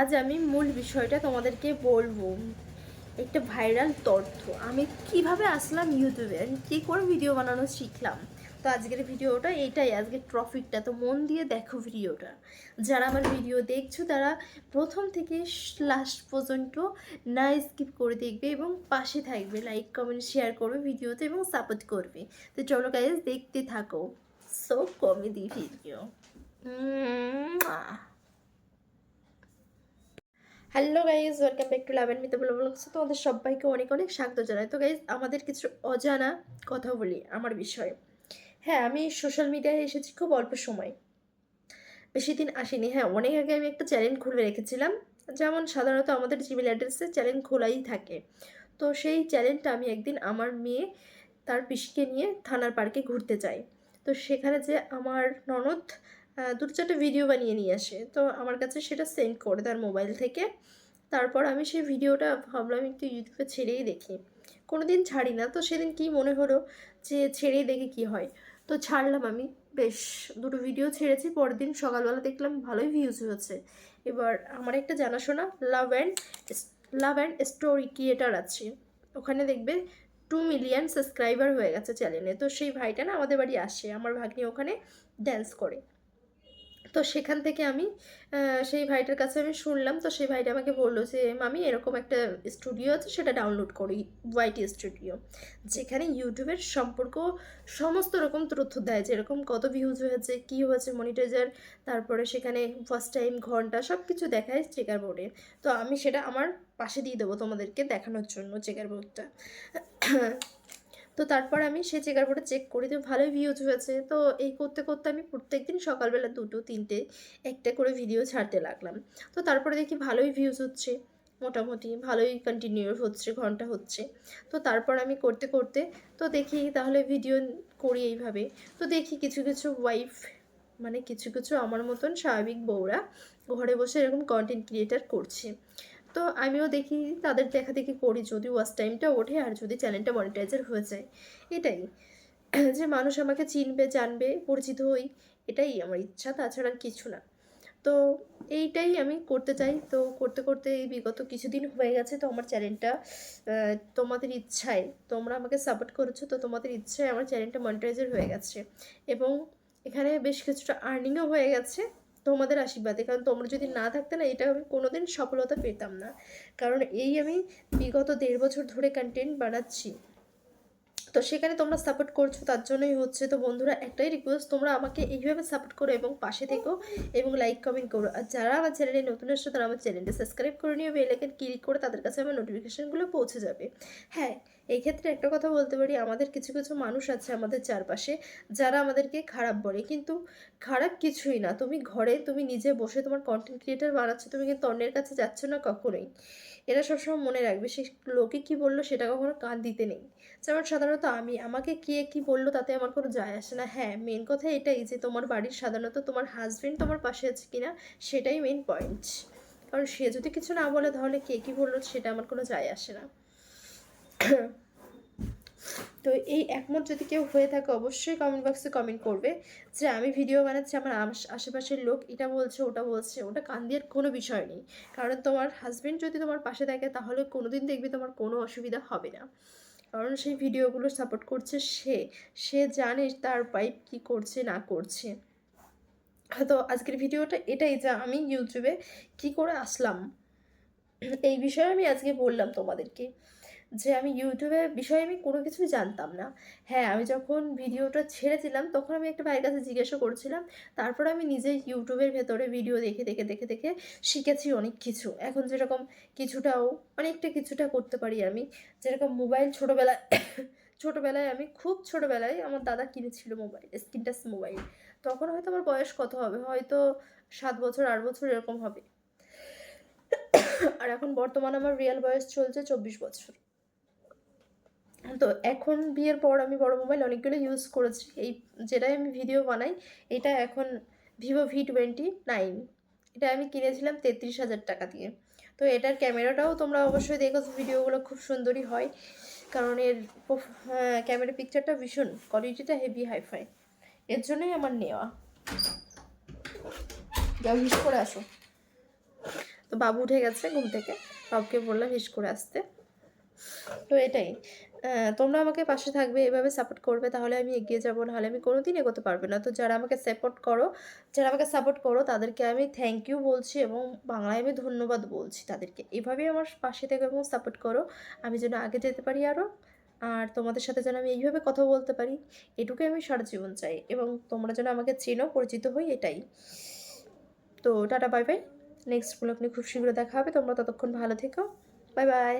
আজ আমি মূল বিষয়টা তোমাদেরকে বলব। একটা ভাইরাল তথ্য। আমি কীভাবে আসলাম ইউটিউবে আমি কী করে ভিডিও বানানো শিখলাম? তো আজকের ভিডিওটা এইটাই আজকের ট্রফিকটা তো মন দিয়ে দেখো ভিডিওটা যারা আমার ভিডিও দেখছ, তারা প্রথম থেকে লাস্ট পর্যন্ত না স্কিপ করে দেখবে এবং পাশে থাকবে। লাইক কমেন্ট শেয়ার করবে ভিডিওতে এবং সাপোর্ট করবে। তো চলো গাইজ দেখতে থাকো। So comedy video hello guys welcome back to লাভেন মিতে বলে বলছো তোমাদের সবাইকে অনেক অনেক স্বাগত জানাই। তো গাইজ আমাদের কিছু অজানা কথা বলি আমার বিষয়ে। হ্যাঁ আমি সোশ্যাল মিডিয়ায় এসেছি খুব অল্প সময়। বেশি দিন আসিনি। হ্যাঁ অনেক আগে আমি একটা চ্যানেল খুলে রেখেছিলাম। যেমন সাধারণত আমাদের জিমেল অ্যাড্রেসে চ্যানেল খোলাই থাকে। তো, সেই চ্যানেলটা আমি একদিন আমার মেয়ে তার পিসিকে নিয়ে থানার পার্কে ঘুরতে যাই। তো, সেখানে যে আমার ননদ দুটো চারটে ভিডিও বানিয়ে নিয়ে আসে। তো আমার কাছে সেটা সেন্ড করে তার মোবাইল থেকে। তারপর আমি সেই ভিডিওটা ভাবলাম একটু ইউটিউবে ছেড়েই দেখি। কোনো দিন ছাড়ি না তো সেদিন কি মনে হলো যে ছেড়েই দেখি কি হয়? তো ছাড়লাম আমি। বেশ, দুটো ভিডিও ছেড়েছি। পরের দিন সকালবেলা দেখলাম ভালোই ভিউজ হয়েছে। এবার আমার একটা জানাশোনা love and love and story creator আছে। ওখানে দেখবে টু মিলিয়ন সাবস্ক্রাইবার হয়ে গেছে চ্যানেলে তো সেই ভাইটা না আমাদের বাড়ি আসে। আমার ভাগ্নি ওখানে ড্যান্স করে। তো সেখান থেকে আমি সেই ভাইটার কাছে আমি শুনলাম, তো সেই ভাইটা আমাকে বলল যে, মামি, এরকম একটা স্টুডিও আছে, সেটা ডাউনলোড করি ওয়াইটি স্টুডিও যেখানে ইউটিউবের সম্পর্ক সমস্ত রকম তথ্য দেয়, যেরকম কত ভিউজ হয়েছে, কী হয়েছে মনিটাইজার তারপরে সেখানে ফার্স্ট টাইম ঘণ্টা সব কিছু দেখায় চেকার বোর্ডে তো আমি সেটা আমার পাশে দিয়ে দেবো তোমাদেরকে দেখানোর জন্য চেকার বোর্ডটা তো তারপর আমি সেই চেকার বোর্ডে চেক করি, তো ভালোই ভিউজ হয়েছে। তো এই করতে করতে আমি প্রত্যেকদিন সকালবেলা দুটো, তিনটে, একটা করে ভিডিও ছাড়তে লাগলাম। তো তারপরে দেখি ভালোই ভিউজ হচ্ছে, মোটামুটি ভালোই কন্টিনিউ হচ্ছে, ঘণ্টা হচ্ছে। তো তারপর আমি করতে করতে, তো দেখি তাহলে ভিডিও করি এইভাবে। তো দেখি কিছু কিছু ওয়াইফ মানে কিছু কিছু আমার মতন স্বাভাবিক বউরা ঘরে বসে এরকম কন্টেন্ট ক্রিয়েটার করছে। তো আমিও দেখি তাদের দেখা দেখি করি যদি ওয়াচ টাইমটা ওঠে আর যদি চ্যানেলটা মনিটাইজার হয়ে যায়। এটাই। যে মানুষ আমাকে চিনবে, জানবে, পরিচিত হই, এটাই আমার ইচ্ছা, তাছাড়া কিছু না। তো এইটাই আমি করতে চাই। তো করতে করতে এই বিগত কিছুদিন হয়ে গেছে, তো আমার চ্যানেলটা তোমাদের ইচ্ছায়, তোমরা আমাকে সাপোর্ট করেছ, তো তোমাদের ইচ্ছায় আমার চ্যানেলটা মনিটাইজার হয়ে গেছে। এবং এখানে বেশ কিছুটা আর্নিংও হয়ে গেছে। তোমাদের আশীর্বাদে। কারণ তোমরা যদি না থাকতে না, এটা আমি কোনোদিন সফলতা পেতাম না। কারণ এই আমি বিগত দেড় বছর ধরে কন্টেন্ট বানাচ্ছি। তো সেখানে তোমরা সাপোর্ট করছ, তার জন্যই হচ্ছে তো বন্ধুরা, একটাই রিকোয়েস্ট তোমরা আমাকে এইভাবে সাপোর্ট করো এবং পাশে থেকো এবং লাইক কমেন্ট করো। আর যারা আমার চ্যানেলে নতুন এসছো, তারা আমার চ্যানেলটা সাবস্ক্রাইব করে নিও। বেল আইকন ক্লিক করে তাদের কাছে আমার নোটিফিকেশনগুলো পৌঁছে যাবে। হ্যাঁ এই ক্ষেত্রে একটা কথা বলতে পারি, আমাদের কিছু কিছু মানুষ আছে আমাদের চারপাশে যারা আমাদেরকে খারাপ বলে। কিন্তু খারাপ কিছুই না। তুমি ঘরে তুমি নিজে বসে তোমার কন্টেন্ট ক্রিয়েটার বানাচ্ছো, তুমি কিন্তু অন্যের কাছে যাচ্ছ না কখনোই। এরা সবসময় মনে রাখবে, সে লোকে কি বলল সেটা কখনো কান দিতে নেই। যেমন সাধারণত আমি, আমাকে কে কি বলল তাতে আমার কোনো যায় আসে না। হ্যাঁ মেন কথা এটাই যে তোমার বাড়ির সাধারণত তোমার হাজবেন্ড তোমার পাশে আছে কিনা, সেটাই মেন পয়েন্ট কারণ সে যদি কিছু না বলে তাহলে কে কি বলল সেটা আমার কোনো যায় আসে না। তো এই একমত যদি কেউ হয়ে থাকে, অবশ্যই কমেন্ট বক্সে কমেন্ট করবে যে আমি ভিডিও বানাচ্ছি, আমার আশেপাশের লোক এটা বলছে, ওটা বলছে, ওটা কান দেওয়ার কোনো বিষয় নেই। কারণ তোমার হাজব্যান্ড যদি তোমার পাশে থাকে, তাহলে কোনোদিন দেখবে তোমার কোনো অসুবিধা হবে না। কারণ সেই ভিডিওগুলো সাপোর্ট করছে সে। সে জানে তার পাইপ কি করছে, না করছে। তো আজকের ভিডিওটা এটাই যা আমি ইউটিউবে কি করে আসলাম। এই বিষয়ে আমি আজকে বললাম তোমাদেরকে। যে আমি ইউটিউবের বিষয়ে আমি কোনো কিছুই জানতাম না। হ্যাঁ আমি যখন ভিডিওটা ছেড়েছিলাম, তখন আমি একটা ভাইয়ের কাছে জিজ্ঞাসা করছিলাম, তারপর আমি নিজে ইউটিউবের ভেতরে ভিডিও দেখে দেখে দেখে দেখে শিখেছি অনেক কিছু। এখন যেরকম কিছুটাও, অনেকটা কিছুটা করতে পারি আমি। যেরকম মোবাইল ছোটোবেলায় ছোটোবেলায় আমি খুব ছোটোবেলায় আমার দাদা কিনেছিল মোবাইল, স্ক্রিন টাচ মোবাইল। তখন হয়তো আমার বয়স কত হবে? হয়তো সাত বছর, আট বছর এরকম হবে। আর এখন বর্তমানে আমার রিয়েল বয়স চলছে চব্বিশ বছর। তো এখন বিয়ের পর আমি বড় মোবাইল অনেকগুলো ইউজ করেছি। এই যেটাই আমি ভিডিও বানাই, এটা এখন ভিভো ভি টোয়েন্টি নাইন এটা আমি কিনেছিলাম তেত্রিশ হাজার টাকা দিয়ে। তো এটার ক্যামেরাটাও তোমরা অবশ্যই দেখো ভিডিওগুলো খুব সুন্দরই হয়। কারণ এর ক্যামেরা পিকচারটা ভীষণ কোয়ালিটিটা হেভি হাইফাই এর জন্যই আমার নেওয়া। যাও হিস করে আসো। তো বাবু উঠে গেছে ঘুম থেকে। বাবুকে বললাম হিস করে আসতে। তো এটাই। তোমরা আমাকে পাশে থাকবে, এভাবে সাপোর্ট করবে, তাহলে আমি এগিয়ে যাব, নাহলে আমি কোনোদিন এগোতে পারব না। তো যারা আমাকে সাপোর্ট করো, যারা আমাকে সাপোর্ট করো, তাদেরকে আমি থ্যাংক ইউ বলছি এবং বাংলায় আমি ধন্যবাদ বলছি তাদেরকে। এভাবেই আমার পাশে থেকে এবং সাপোর্ট করো। আমি যেন আগে যেতে পারি আরও আর তোমাদের সাথে যেন আমি এইভাবে কথা বলতে পারি, এটুকুই আমি সারা জীবন চাই এবং তোমরা যেন আমাকে চেনো, পরিচিত হই, এটাই। তো tata bye bye next blog নিয়ে খুব শীঘ্র দেখা হবে। তোমরা ততক্ষণ ভালো থেকো। Bye bye